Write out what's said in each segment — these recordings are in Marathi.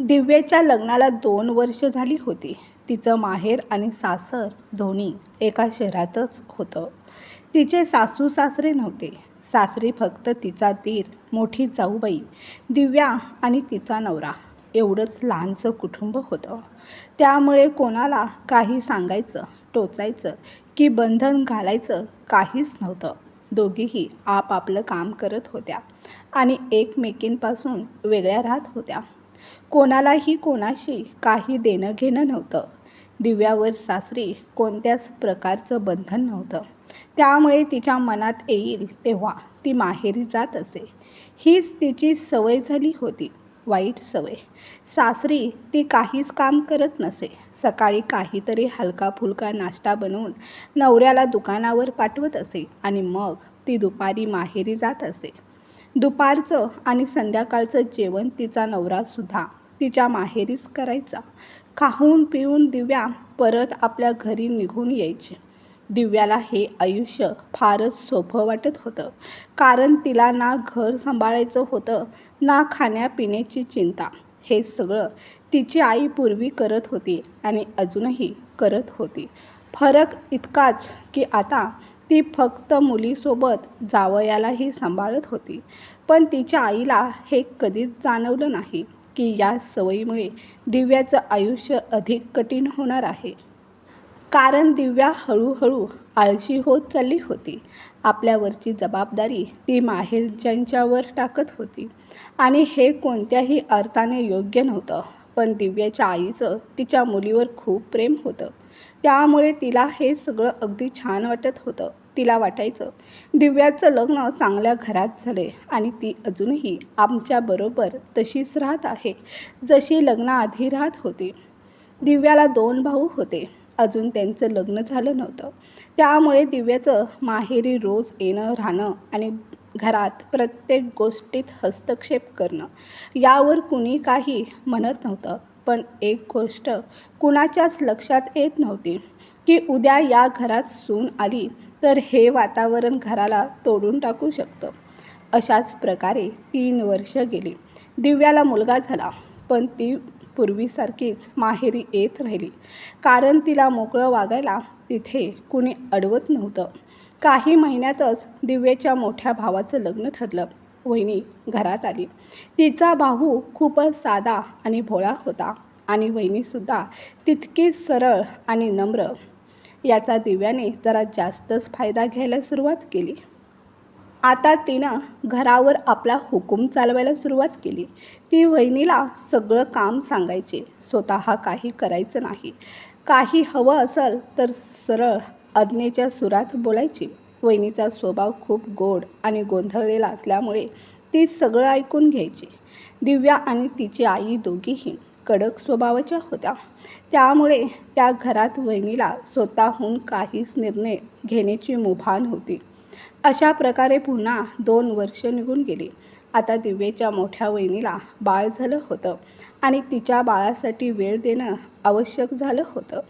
दिव्याच्या लग्नाला दोन वर्ष झाली होती. तिचं माहेर आणि सासर दोन्ही एका शहरातच होतं. तिचे सासू सासरे नव्हते. सासरी फक्त तिचा तीर मोठी जाऊबाई दिव्या आणि तिचा नवरा. एवढंच लहानसं कुटुंब होतं. त्यामुळे कोणाला काही सांगायचं टोचायचं की बंधन घालायचं काहीच नव्हतं. दोघीही आपापलं काम करत होत्या आणि एकमेकींपासून वेगळ्या राहत होत्या. कोणालाही कोणाशी काही देणं घेणं नव्हतं. दिव्यावर सासरी कोणत्याच प्रकारचं बंधन नव्हतं. त्यामुळे तिच्या मनात येईल तेव्हा ती माहेरी जात असे. हीच तिची सवय झाली होती. वाईट सवय. सासरी ती काहीच काम करत नसे. सकाळी काहीतरी हलका फुलका नाश्ता बनवून नवऱ्याला दुकानावर पाठवत असे आणि मग ती दुपारी माहेरी जात असे. दुपारचं आणि संध्याकाळचं जेवण तिचा नवरासुद्धा तिच्या माहेरीच करायचा. खाऊन पिऊन दिव्या परत आपल्या घरी निघून यायची. दिव्याला हे आयुष्य फारच सोपं वाटत होतं. कारण तिला ना घर सांभाळायचं होतं ना खाण्यापिण्याची चिंता. हे सगळं तिची आई पूर्वी करत होती आणि अजूनही करत होती. फरक इतकाच की आता ती फक्त मुलीसोबत जावयालाही सांभाळत होती. पण तिच्या आईला हे कधीच जाणवलं नाही. की या सवयीमुळे दिव्याचं आयुष्य अधिक कठीण होणार आहे. कारण दिव्या हळूहळू आळशी होत चालली होती. आपल्यावरची जबाबदारी ती माहेरच्यांच्यावर टाकत होती. आणि हे कोणत्याही अर्थाने योग्य नव्हतं. पण दिव्याच्या आईचं तिच्या मुलीवर खूप प्रेम होतं. त्यामुळे तिला हे सगळं अगदी छान वाटत होतं. तिला वाटायचं. दिव्याचं लग्न चांगल्या घरात झाले आणि ती अजूनही आमच्याबरोबर तशीच राहत आहे जशी लग्नाआधी राहत होती. दिव्याला दोन भाऊ होते. अजून त्यांचं लग्न झालं नव्हतं. त्यामुळे दिव्याचं माहेरी रोज येणं राहणं आणि घरात प्रत्येक गोष्टीत हस्तक्षेप करणं यावर कुणी काही म्हणत नव्हतं. पण एक गोष्ट कुणाच्याच लक्षात येत नव्हती की उद्या या घरात सून आली तर हे वातावरण घराला तोडून टाकू शकतं. अशाच प्रकारे तीन वर्ष गेली. दिव्याला मुलगा झाला पण ती पूर्वीसारखीच माहेरी येत राहिली. कारण तिला मोकळं वागायला तिथे कुणी अडवत नव्हतं. काही महिन्यातच दिव्याच्या मोठ्या भावाचं लग्न ठरलं. वहिनी घरात आली. तिचा भाऊ खूपच साधा आणि भोळा होता आणि वहिनीसुद्धा तितकीच सरळ आणि नम्र याचा दिव्याने जरा जास्तच फायदा घ्यायला सुरुवात केली. आता तिनं घरावर आपला हुकूम चालवायला सुरुवात केली. ती वहिनीला सगळं काम सांगायचे. स्वतः काही करायचं नाही. काही हवं असेल तर सरळ आज्ञेच्या सुरात बोलायची. वहिनीचा स्वभाव खूप गोड आणि गोंधळलेला असल्यामुळे ती सगळं ऐकून घ्यायची. दिव्या आणि तिची आई दोघीही कडक स्वभावाच्या होत्या. त्यामुळे त्या घरात वहिनीला स्वतःहून काहीच निर्णय घेण्याची मुभा नव्हती. अशा प्रकारे पुन्हा दोन वर्ष निघून गेली. आता दिव्याच्या मोठ्या वहिनीला बाळ झालं होतं आणि तिच्या बाळासाठी वेळ देणं आवश्यक झालं होतं.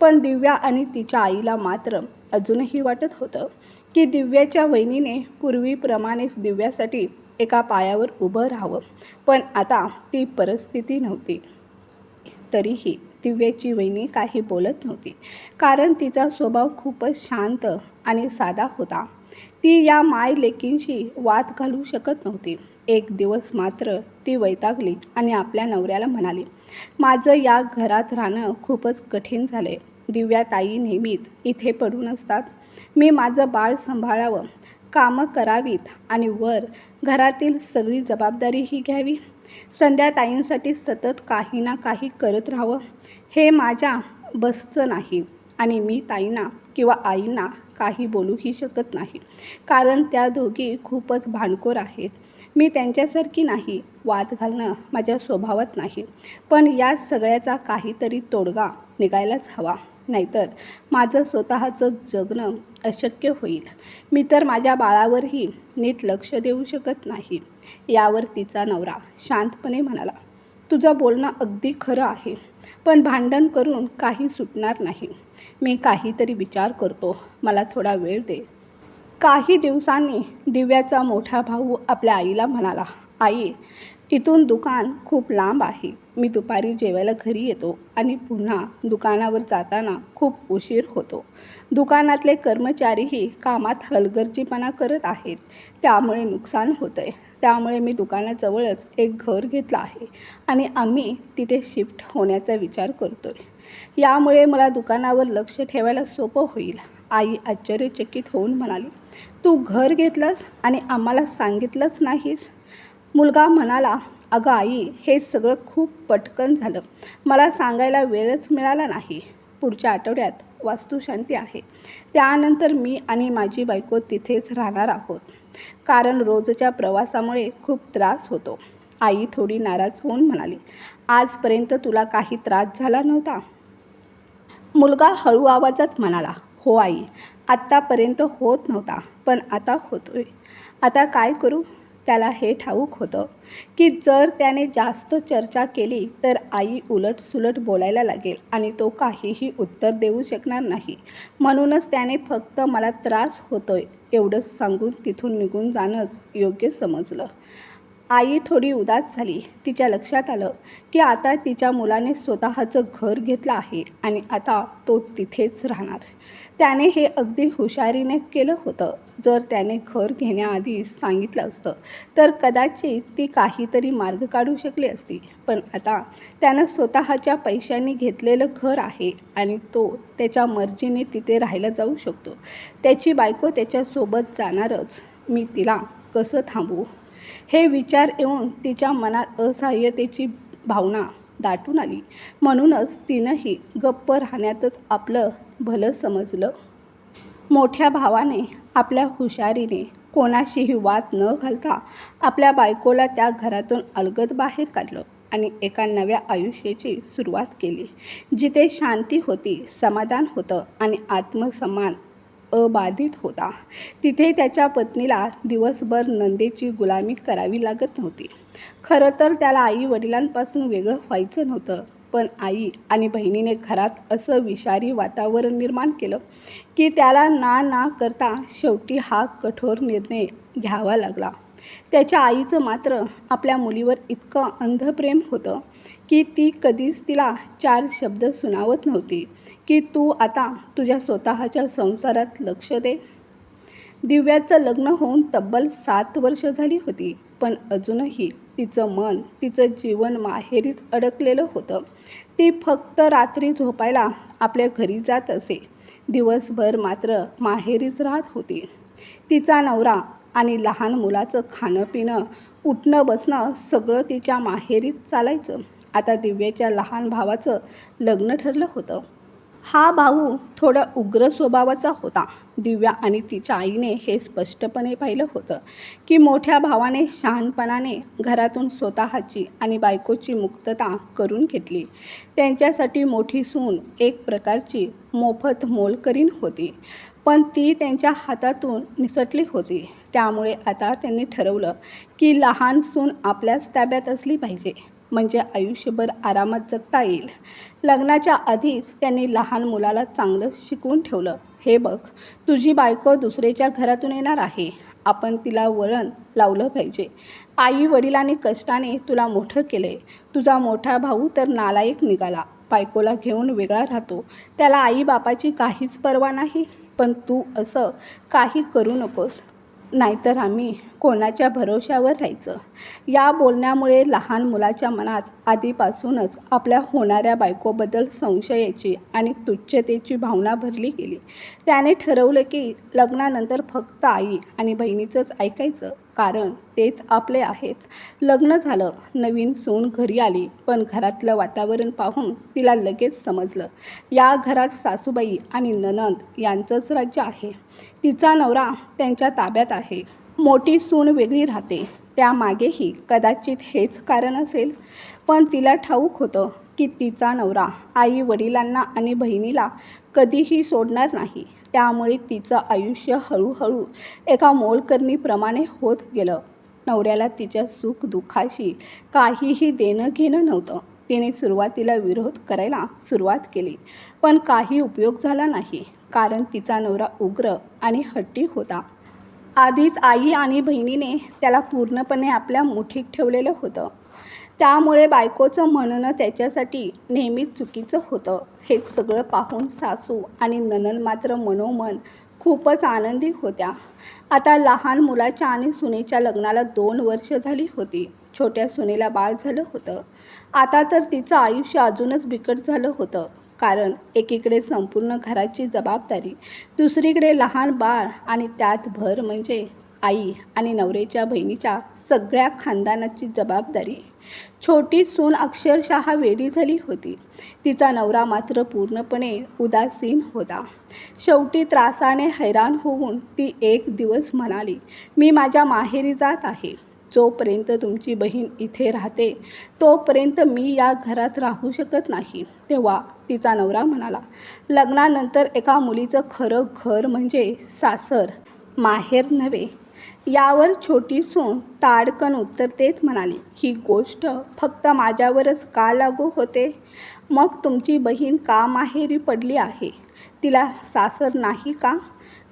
पण दिव्या आणि तिच्या आईला मात्र अजूनही वाटत होतं की दिव्याच्या वहिनीने पूर्वीप्रमाणेच दिव्यासाठी एका पायावर उभं राहावं. पण आता ती परिस्थिती नव्हती. तरीही दिव्याची वहिनी काही बोलत नव्हती. कारण तिचा स्वभाव खूपच शांत आणि साधा होता. ती या माय लेकींशी वाद घालू शकत नव्हती. एक दिवस मात्र ती वैतागली आणि आपल्या नवऱ्याला म्हणाली माझं या घरात राहणं खूपच कठीण झालं आहे दिव्या ताई नेहमीच इथे पडून असतात. मी माझं बाळ सांभाळावं. कामं करावीत आणि वर घरातील सगळी जबाबदारीही घ्यावी. संध्याताईंसाठी सतत काही ना काही करत राहावं. हे माझ्या बसचं नाही आणि मी ताईंना किंवा आईंना काही बोलूही शकत नाही. कारण त्या दोघी खूपच भांडखोर आहेत. मी त्यांच्यासारखी नाही वाद घालणं माझ्या स्वभावात नाही. पण या सगळ्याचा काहीतरी तोडगा निघायलाच हवा. नाहीतर माझं स्वतःचं जगणं अशक्य होईल. मी तर माझ्या बाळावरही नीट लक्ष देऊ शकत नाही. यावर तिचा नवरा शांतपणे म्हणाला तुझं बोलणं अगदी खरं आहे पण भांडण करून काही सुटणार नाही. मी काहीतरी विचार करतो. मला थोडा वेळ दे. काही दिवसांनी दिव्याचा मोठा भाऊ आपल्या आईला म्हणाला आई इथून दुकान खूप लांब आहे. मी दुपारी जेवायला घरी येतो आणि पुन्हा दुकानावर जाताना खूप उशीर होतो. दुकानातले कर्मचारीही कामात हलगर्जीपणा करत आहेत. त्यामुळे नुकसान होतं आहे त्यामुळे मी दुकानाजवळच एक घर घेतलं आहे आणि आम्ही तिथे शिफ्ट होण्याचा विचार करतो आहे यामुळे मला दुकानावर लक्ष ठेवायला सोपं होईल. आई आश्चर्यचकित होऊन म्हणाली तू घर घेतलंस आणि आम्हाला सांगितलंच नाहीस? मुलगा म्हणाला अगं आई हे सगळं खूप पटकन झालं. मला सांगायला वेळच मिळाला नाही. पुढच्या आठवड्यात वास्तुशांती आहे. त्यानंतर मी आणि माझी बायको तिथेच राहणार आहोत. कारण रोजच्या प्रवासामुळे खूप त्रास होतो. आई थोडी नाराज होऊन म्हणाली आजपर्यंत तुला काही त्रास झाला नव्हता? मुलगा हळू आवाजात म्हणाला हो आई आत्तापर्यंत होत नव्हता पण आता होतोय. आता काय करू? त्याला हे ठाऊक होतं की जर त्याने जास्त चर्चा केली तर आई उलटसुलट बोलायला लागेल आणि तो काहीही उत्तर देऊ शकणार नाही. म्हणूनच त्याने फक्त मला त्रास होतोय एवढंच सांगून तिथून निघून जाणंच योग्य समजलं. आई थोडी उदास झाली. तिच्या लक्षात आलं की आता तिच्या मुलाने स्वतःचं घर घेतलं आहे आणि आता तो तिथेच राहणार. त्याने हे अगदी हुशारीने केलं होतं. जर त्याने घर घेण्याआधी सांगितलं असतं तर कदाचित ती काहीतरी मार्ग काढू शकली असती. पण आता त्यानं स्वतःच्या पैशांनी घेतलेलं घर आहे आणि तो त्याच्या मर्जीने तिथे राहायला जाऊ शकतो. त्याची बायको त्याच्यासोबत जाणारच. मी तिला कसं थांबू हे विचार येऊन तिच्या मनात असहाय्यतेची भावना दाटून आली. म्हणूनच तिनंही गप्प राहण्यातच आपलं भलं समजलं. मोठ्या भावाने आपल्या हुशारीने कोणाशीही वाद न घालता आपल्या बायकोला त्या घरातून अलगद बाहेर काढलं आणि एका नव्या आयुष्याची सुरुवात केली जिथे शांती होती समाधान होतं आणि आत्मसन्मान अबाधित होता. तिथे त्याच्या पत्नीला दिवसभर नंदेची गुलामी करावी लागत नव्हती. खरं तर त्याला आई वडिलांपासून वेगळं व्हायचं नव्हतं. पण आई आणि बहिणीने घरात असं विषारी वातावरण निर्माण केलं की त्याला ना ना करता शेवटी हा कठोर निर्णय घ्यावा लागला. त्याच्या आईचं मात्र आपल्या मुलीवर इतकं अंधप्रेम होतं की ती कधीच तिला चार शब्द सुनावत नव्हती की तू आता तुझ्या स्वतःच्या संसारात लक्ष दे. दिव्याचं लग्न होऊन तब्बल सात वर्ष झाली होती पण अजूनही तिचं मन तिचं जीवन माहेरीच अडकलेलं होतं. ती फक्त रात्री झोपायला आपल्या घरी जात असे. दिवसभर मात्र माहेरीच राहत होती. तिचा नवरा आणि लहान मुलाचं खाणं पिणं उठणं बसणं सगळं तिच्या माहेरीत चालायचं. आता दिव्याच्या लहान भावाचं लग्न ठरलं होतं. हा भाऊ थोडा उग्र स्वभावाचा होता. दिव्या आणि तिच्या आईने हे स्पष्टपणे पाहिलं होतं की मोठ्या भावाने शहाणपणाने घरातून स्वतःची आणि बायकोची मुक्तता करून घेतली. त्यांच्यासाठी मोठी सून एक प्रकारची मोफत मोलकरीण होती. पण ती त्यांच्या हातातून निसटली होती. त्यामुळे आता त्यांनी ठरवलं की लहान सून आपल्याच ताब्यात असली पाहिजे. म्हणजे आयुष्यभर आरामात जगता येईल. लग्नाच्या आधीच त्यांनी लहान मुलाला चांगलं शिकवून ठेवलं. हे बघ तुझी बायको दुसऱ्याच्या घरातून येणार आहे. आपण तिला वळण लावलं पाहिजे. आई वडिलांनी कष्टाने तुला मोठं केलं आहे तुझा मोठा भाऊ तर नालायक निघाला. बायकोला घेऊन वेगळा राहतो. त्याला आई बापाची काहीच पर्वा नाही. पण तू असं काही करू नकोस. नाहीतर आम्ही कोणाच्या भरोश्यावर राहायचं. या बोलण्यामुळे लहान मुलाच्या मनात आधीपासूनच आपल्या होणाऱ्या बायकोबद्दल संशयाची आणि तुच्छतेची भावना भरली गेली. त्याने ठरवलं की लग्नानंतर फक्त आई आणि बहिणीचंच ऐकायचं. कारण तेच आपले आहेत. लग्न झालं नवीन सून घरी आली पण घरातलं वातावरण पाहून तिला लगेच समजलं. या घरात सासूबाई आणि ननंद यांचंच राज्य आहे. तिचा नवरा त्यांच्या ताब्यात आहे. मोठी सून वेगळी राहते. त्यामागेही कदाचित हेच कारण असेल. पण तिला ठाऊक होतं की तिचा नवरा आई वडिलांना आणि बहिणीला कधीही सोडणार नाही. त्यामुळे तिचं आयुष्य हळूहळू एका मोलकरणीप्रमाणे होत गेलं. नवऱ्याला तिच्या सुख दुःखाशी काहीही देणं घेणं नव्हतं. तिने सुरुवातीला विरोध करायला सुरुवात केली पण काही उपयोग झाला नाही कारण तिचा नवरा उग्र आणि हट्टी होता. आधीच आई आणि बहिणीने त्याला पूर्णपणे आपल्या मुठीत ठेवलेलं होतं. त्यामुळे बायकोचं म्हणणं त्याच्यासाठी नेहमीच चुकीचं होतं. हे सगळं पाहून सासू आणि ननन मात्र मनोमन खूपच आनंदी होत्या. आता लहान मुलाच्या आणि सुनेच्या लग्नाला दोन वर्ष झाली होती. छोट्या सुनेला बाळ झालं होतं. आता तर तिचं आयुष्य अजूनच बिकट झालं होतं. कारण एकीकडे संपूर्ण घराची जबाबदारी दुसरीकडे लहान बाळ आणि त्यात भर म्हणजे आई आणि नवऱ्याच्या बहिणीच्या सगळ्या खानदानाची जबाबदारी. छोटी सून अक्षरशः वेडी झाली होती. तिचा नवरा मात्र पूर्णपणे उदासीन होता. शेवटी त्रासाने हैराण होऊन ती एक दिवस म्हणाली मी माझ्या माहेरी जात आहे. जोपर्यंत तुमची बहीण इथे राहते तोपर्यंत मी या घरात राहू शकत नाही. तेव्हा तिचा नवरा म्हणाला लग्नानंतर एका मुलीचं खरं घर म्हणजे सासर. माहेर नव्हे यावर छोटी सून ताडकन उत्तर देत म्हणाली ही गोष्ट फक्त माझ्यावरच का लागू होते? मग तुमची बहीण का माहेरी पडली आहे? तिला सासर नाही का?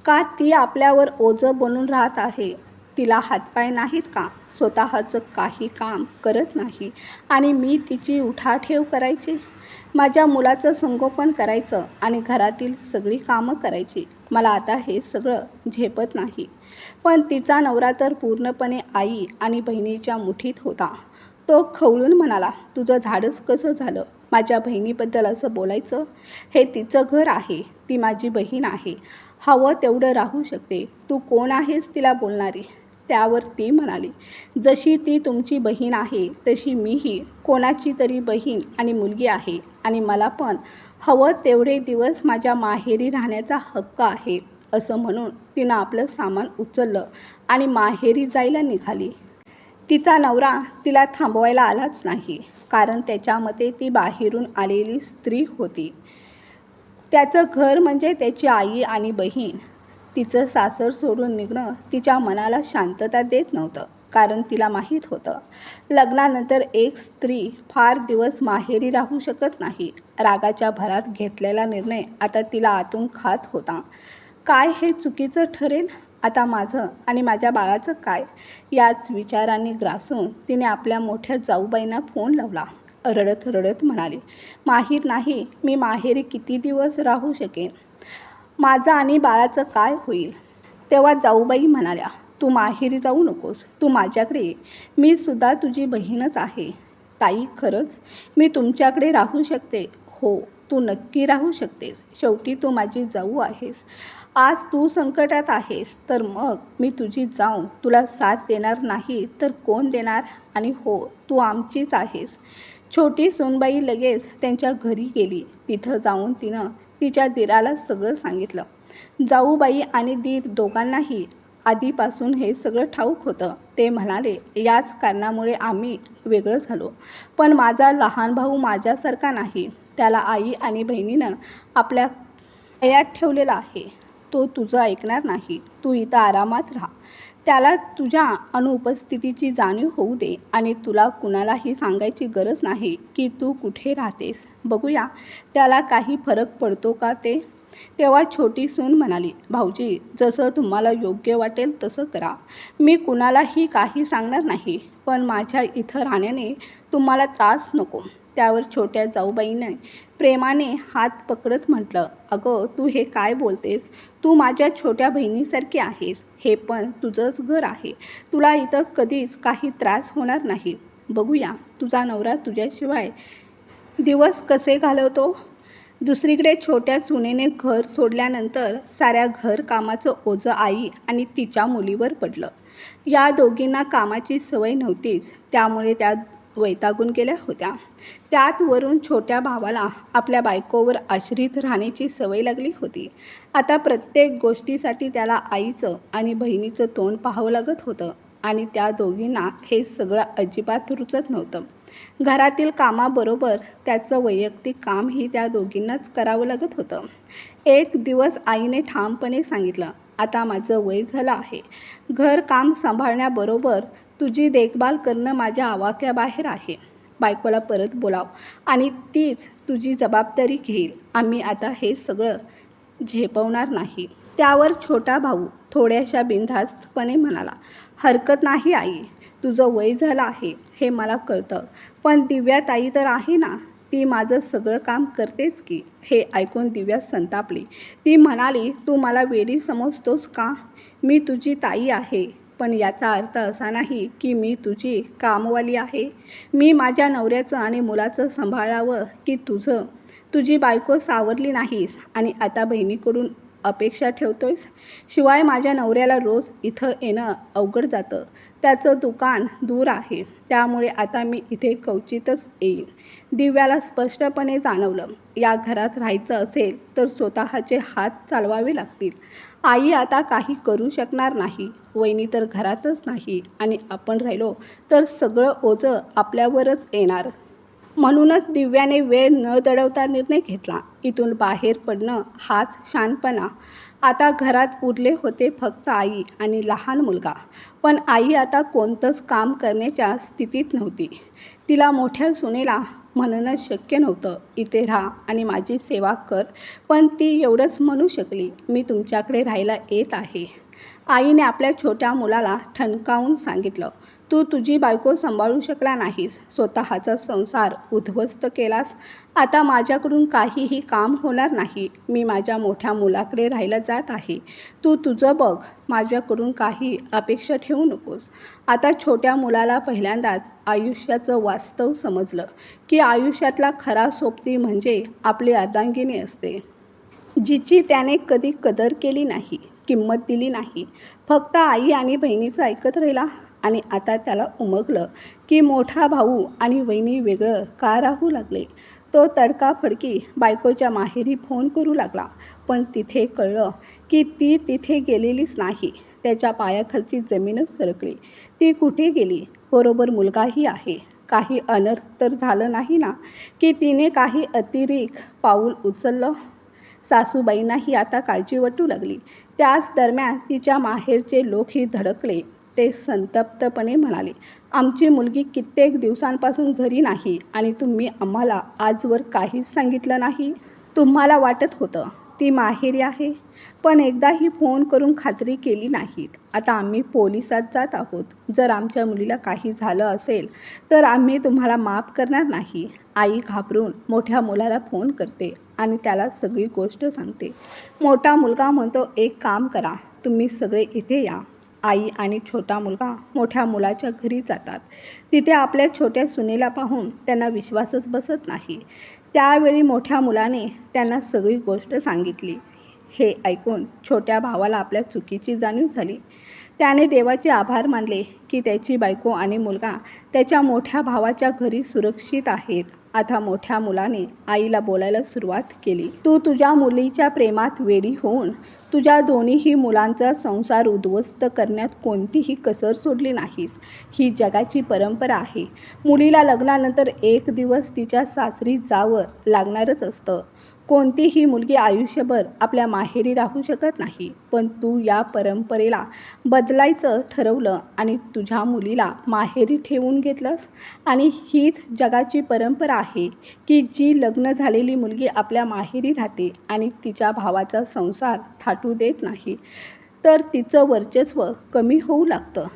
का ती आपल्यावर ओझं बनून राहत आहे? तिला हातपाय नाहीत का? स्वतःचं काही काम करत नाही आणि मी तिची उठाठेव करायची? माझ्या मुलाचं संगोपन करायचं आणि घरातील सगळी कामं करायची. मला आता हे सगळं झेपत नाही. पण तिचा नवरा तर पूर्णपणे आई आणि बहिणीच्या मुठीत होता. तो खवळून म्हणाला तुझं धाडस कसं झालं? माझ्या बहिणीबद्दल असं बोलायचं? हे तिचं घर आहे. ती माझी बहीण आहे. हवं तेवढं राहू शकते. तू कोण आहेस तिला बोलणारी? त्यावर ती म्हणाली जशी ती तुमची बहीण आहे तशी मीही कोणाची तरी बहीण आणि मुलगी आहे आणि मला पण हवं तेवढे दिवस माझ्या माहेरी राहण्याचा हक्क आहे असं म्हणून तिनं आपलं सामान उचललं आणि माहेरी जायला निघाली. तिचा नवरा तिला थांबवायला आलाच नाही कारण त्याच्यामध्ये ती बाहेरून आलेली स्त्री होती. त्याचं घर म्हणजे त्याची आई आणि बहीण. तिचं सासर सोडून निघणं तिच्या मनाला शांतता देत नव्हतं कारण तिला माहीत होतं. लग्नानंतर एक स्त्री फार दिवस माहेरी राहू शकत नाही. रागाच्या भरात घेतलेला निर्णय आता तिला आतून खात होता. काय हे चुकीचं ठरेल? आता माझं आणि माझ्या बाळाचं काय? याच विचारांनी ग्रासून तिने आपल्या मोठ्या जाऊबाईंना फोन लावला. रडत रडत म्हणाली माहीत नाही मी माहेरी किती दिवस राहू शकेन? माझं आणि बाळाचं काय होईल? तेव्हा जाऊबाई म्हणाल्या तू माहेरी जाऊ नकोस. तू माझ्याकडे ये. मी सुद्धा तुझी बहीणच आहे. ताई खरंच? मी तुमच्याकडे राहू शकते? हो तू नक्की राहू शकतेस. शेवटी तू माझी जाऊ आहेस. आज तू संकटात आहेस. तर मग मी तुझी जाऊन तुला साथ देणार नाही तर कोण देणार? आणि हो तू आमचीच आहेस. छोटी सोनबाई लगेच त्यांच्या घरी गेली. तिथं जाऊन तिनं तिच्या दिराला सगळं सांगितलं. जाऊबाई आणि दीर दोघांनाही आधीपासून हे सगळं ठाऊक होतं. ते म्हणाले याच कारणामुळे आम्ही वेगळं झालो. पण माझा लहान भाऊ माझ्यासारखा नाही. त्याला आई आणि बहिणीनं आपल्या हयात ठेवलेला आहे. तो तुझं ऐकणार नाही. तू इथं आरामात राहा. त्याला तुझ्या अनुपस्थितीची जाणीव होऊ दे आणि तुला कुणालाही सांगायची गरज नाही की तू कुठे राहतेस. बघूया त्याला काही फरक पडतो का ते? तेव्हा छोटी सून म्हणाली भाऊजी जसं तुम्हाला योग्य वाटेल तसं करा. मी कुणालाही काही सांगणार नाही पण माझ्या इथं राहण्याने तुम्हाला त्रास नको. त्यावर छोट्या जाऊबाईने प्रेमाने हात पकडत म्हटलं अगं तू हे काय बोलतेस? तू माझ्या छोट्या बहिणीसारखी आहेस. हे पण तुझंच घर आहे. तुला इथं कधीच काही त्रास होणार नाही. बघूया तुझा नवरा तुझ्याशिवाय दिवस कसे घालवतो? दुसरीकडे छोट्या सुनेने घर सोडल्यानंतर साऱ्या घर कामाचं ओझं आई आणि तिच्या मुलीवर पडलं. या दोघींना कामाची सवय नव्हतीच. त्यामुळे त्या वैतागून गेल्या होत्या. त्यात वरून छोट्या भावाला आपल्या बायकोवर आश्रित राहण्याची सवय लागली होती. आता प्रत्येक गोष्टीसाठी त्याला आईचं आणि बहिणीचं तोंड पाहावं लागत होतं आणि त्या दोघींना हे सगळं अजिबात रुचत नव्हतं. घरातील कामाबरोबर त्याचं वैयक्तिक कामही त्या दोघींनाच करावं लागत होतं. एक दिवस आईने ठामपणे सांगितलं आता माझं वय झालं आहे. घरकाम सांभाळण्याबरोबर तुझी देखभाल करणं माझ्या आवाक्याबाहेर आहे. बायकोला परत बोलाव आणि तीच तुझी जबाबदारी घेईल. आम्ही आता हे सगळं झेपवणार नाही. त्यावर छोटा भाऊ थोड्याशा बिनधास्तपणे म्हणाला हरकत नाही आई. तुझं वय झालं आहे. हे मला कळतं. पण दिव्या ताई तर आहे ना. ती माझं सगळं काम करतेच की. हे ऐकून दिव्या संतापली. ती म्हणाली तू मला वेडी समजतोस का? मी तुझी ताई आहे. पण याचा अर्थ असा नाही की मी तुझी कामवाली आहे. मी माझ्या नवऱ्याचं आणि मुलाचं सांभाळावं की तुझं. तुझी बायको सावरली नाहीस आणि आता बहिणीकडून अपेक्षा ठेवतोयस. शिवाय माझ्या नवऱ्याला रोज इथं येणं अवघड जातं. त्याचं दुकान दूर आहे. त्यामुळे आता मी इथे क्वचितच येईन. दिव्याला स्पष्टपणे जाणवलं. या घरात राहायचं असेल तर स्वतःचे हात चालवावे लागतील. आई आता काही करू शकणार नाही. वहिनी तर घरातच नाही आणि आपण राहिलो तर सगळं ओझं आपल्यावरच येणार. म्हणूनच दिव्याने वेळ न दडवता निर्णय घेतला. इथून बाहेर पडणं हाच शानपणा. आता घरात उरले होते फक्त आई आणि लहान मुलगा. पण आई आता कोणतंच काम करण्याच्या स्थितीत नव्हती. तिला मोठ्या सुनेला म्हणणं शक्य नव्हतं. इथे राहा आणि माझी सेवा कर. पण ती एवढंच म्हणू शकली मी तुमच्याकडे राहायला येत आहे. आईने आपल्या छोट्या मुलाला ठणकावून सांगितलं. तू तुझी बायको सांभाळू शकला नाहीस. स्वतःचा संसार उद्ध्वस्त केलास. आता माझ्याकडून काहीही काम होणार नाही. मी माझ्या मोठ्या मुलाकडे राहायला जात आहे. तू तुझं बघ. माझ्याकडून काही अपेक्षा ठेवू नकोस. आता छोट्या मुलाला पहिल्यांदाच आयुष्याचं वास्तव समजलं. की आयुष्यातला खरा सोबती म्हणजे आपली अर्धांगिनी असते. जिची त्याने कधी कदर केली नाही किंमत दिली नाही. फक्त आई आणि बहिणीचं ऐकत राहिला आणि आता त्याला उमगलं की मोठा भाऊ आणि वहिनी वेगळं का राहू लागले? तो तडकाफडकी बायकोच्या माहेरी फोन करू लागला पण तिथे कळलं की ती तिथे गेलेलीच नाही. त्याच्या पायाखालची जमीनच सरकली. ती कुठे गेली? बरोबर मुलगाही आहे. काही अनर्थ तर झालं नाही ना? की तिने काही अतिरिक्त पाऊल उचललं? सासूबाईंनाही आता काळजी वाटू लागली. त्याच दरम्यान तिच्या माहेरचे लोकही धडकले. ते संतप्तपणे म्हणाले आमची मुलगी कित्येक दिवसांपासून घरी नाही आणि तुम्ही आम्हाला आजवर काहीच सांगितलं नाही. तुम्हाला वाटत होतं ती माहेरी आहे. पण एकदाही फोन करून खात्री केली नाहीत. आता आम्ही पोलिसात जात आहोत. जर आमच्या मुलीला काही झालं असेल तर आम्ही तुम्हाला माफ करणार नाही. आई घाबरून मोठ्या मुलाला फोन करते आणि त्याला सगळी गोष्ट सांगते. मोठा मुलगा म्हणतो एक काम करा तुम्ही सगळे इथे या. आई आणि छोटा मुलगा मोठ्या मुलाच्या घरी जातात. तिथे आपल्या छोट्या सुनेला पाहून त्यांना विश्वासच बसत नाही. त्यावेळी मोठ्या मुलाने त्यांना सगळी गोष्ट सांगितली. हे ऐकून छोट्या भावाला आपल्या चुकीची जाणीव झाली. त्याने देवाचे आभार मानले की त्याची बायको आणि मुलगा त्याच्या मोठ्या भावाच्या घरी सुरक्षित आहेत. आता मोठ्या मुलाने आईला बोलायला सुरुवात केली. तू तुझ्या मुलीच्या प्रेमात वेडी होऊन तुझ्या दोन्हीही मुलांचा संसार उद्ध्वस्त करण्यात कोणतीही कसर सोडली नाहीस. ही जगाची परंपरा आहे. मुलीला लग्नानंतर एक दिवस तिच्या सासरी जावं लागणारच असतं. कोणतीही मुलगी आयुष्यभर आपल्या माहेरी राहू शकत नाही. पण तू या परंपरेला बदलायचं ठरवलं आणि तुझ्या मुलीला माहेरी ठेवून घेतलंस आणि हीच जगाची परंपरा आहे की जी लग्न झालेली मुलगी आपल्या माहेरी राहते आणि तिच्या भावाचा संसार थाटू देत नाही तर तिचं वर्चस्व कमी होऊ लागतं.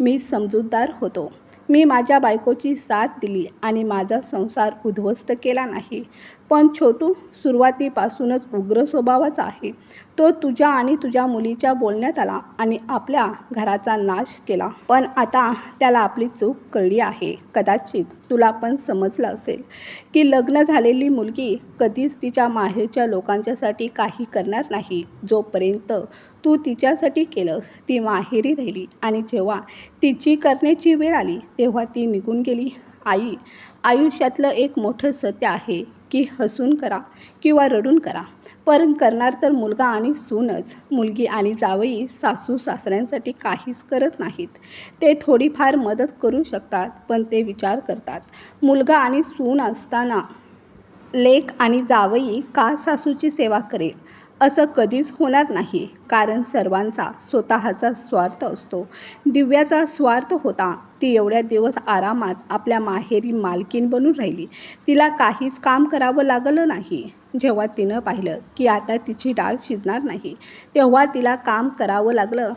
मी समजूतदार होतो. मी माझ्या बायकोची साथ दिली आणि माझा संसार उद्ध्वस्त केला नाही. पण छोटू सुरुवातीपासूनच उग्र स्वभावाचा आहे. तो तुझ्या आणि तुझ्या मुलीच्या बोलण्यात आला आणि आपल्या घराचा नाश केला. पण आता त्याला आपली चूक कळली आहे. कदाचित तुला पण समजलं असेल की लग्न झालेली मुलगी कधीच तिच्या माहेरच्या लोकांच्यासाठी काही करणार नाही. जोपर्यंत तू तिच्यासाठी केलंस ती माहेरी राहिली आणि जेव्हा तिची करण्याची वेळ आली तेव्हा ती निघून गेली. आई आयुष्यातलं एक मोठं सत्य आहे. की हसून करा किंवा रडून करा. पण करणार तर मुलगा आणि सूनच. मुलगी आणि जावई सासू सासऱ्यांसाठी काहीच करत नाहीत. ते थोडीफार मदत करू शकतात पण ते विचार करतात. मुलगा आणि सून असताना लेक आणि जावई का सासूची सेवा करेल? असं कधीच होणार नाही. कारण सर्वांचा स्वतःचा स्वार्थ असतो. दिव्याचा स्वार्थ होता. ती एवढ्या दिवस आरामात आपल्या माहेरी मालकीन बनून राहिली. तिला काहीच काम करावं लागलं नाही. जेव्हा तिनं पाहिलं की आता तिची डाळ शिजणार नाही तेव्हा तिला काम करावं लागलं.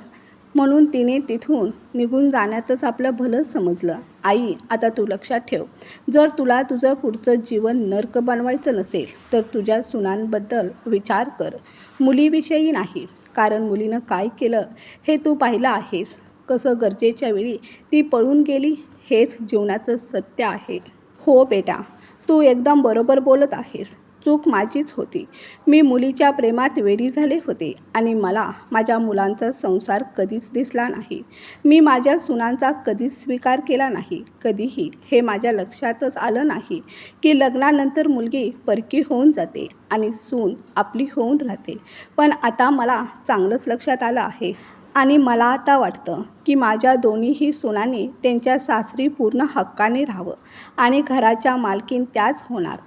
म्हणून तिने तिथून निघून जाण्यातच आपलं भलं समजलं. आई आता तू लक्षात ठेव. जर तुला तुझं पुढचं जीवन नर्क बनवायचं नसेल तर तुझ्या सुनांबद्दल विचार कर. मुलीविषयी नाही कारण मुलीनं काय केलं हे तू पाहिलं आहेस. कसं गरजेच्या वेळी ती पळून गेली हेच जीवनाचं सत्य आहे. हो बेटा तू एकदम बरोबर बोलत आहेस. चूक माझीच होती. मी मुलीच्या प्रेमात वेडी झाले होते आणि मला माझ्या मुलांचा संसार कधीच दिसला नाही. मी माझ्या सुनांचा कधीच स्वीकार केला नाही. कधीही हे माझ्या लक्षातच आलं नाही की लग्नानंतर मुलगी परकी होऊन जाते आणि सून आपली होऊन राहते. पण आता मला चांगलंच लक्षात आलं आहे आणि मला आता वाटतं की माझ्या दोन्हीही सुनांनी त्यांच्या सासरी पूर्ण हक्काने राहावं आणि घराच्या मालकीन त्याच होणार.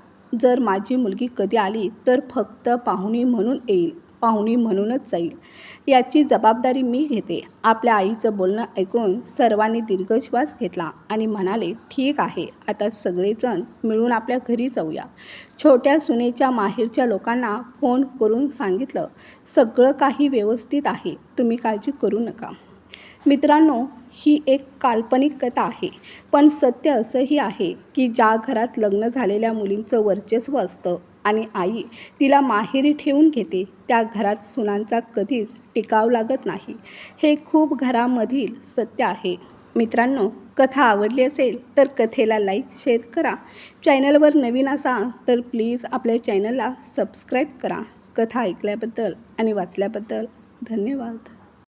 जर माझी मुलगी कधी आली तर फक्त पाहुणी म्हणून येईल पाहुणी म्हणूनच जाईल. याची जबाबदारी मी घेते. आपल्या आईचं बोलणं ऐकून सर्वांनी दीर्घश्वास घेतला आणि म्हणाले ठीक आहे आता सगळेजण मिळून आपल्या घरी जाऊया. छोट्या सुनेच्या माहेरच्या लोकांना फोन करून सांगितलं सगळं काही व्यवस्थित आहे तुम्ही काळजी करू नका. मित्रांनो ही एक काल्पनिक कथा आहे. पण सत्य असंही आहे की ज्या घरात लग्न झालेल्या मुलींचं वर्चस्व असतं आणि आई तिला माहेरी ठेवून घेते त्या घरात सुनांचा कधीच टिकाव लागत नाही. हे खूप घरामधील सत्य आहे. मित्रांनो कथा आवडली असेल तर कथेला लाईक शेअर करा. चॅनलवर नवीन असाल तर प्लीज आपल्या चॅनलला सबस्क्राईब करा. कथा ऐकल्याबद्दल आणि वाचल्याबद्दल धन्यवाद.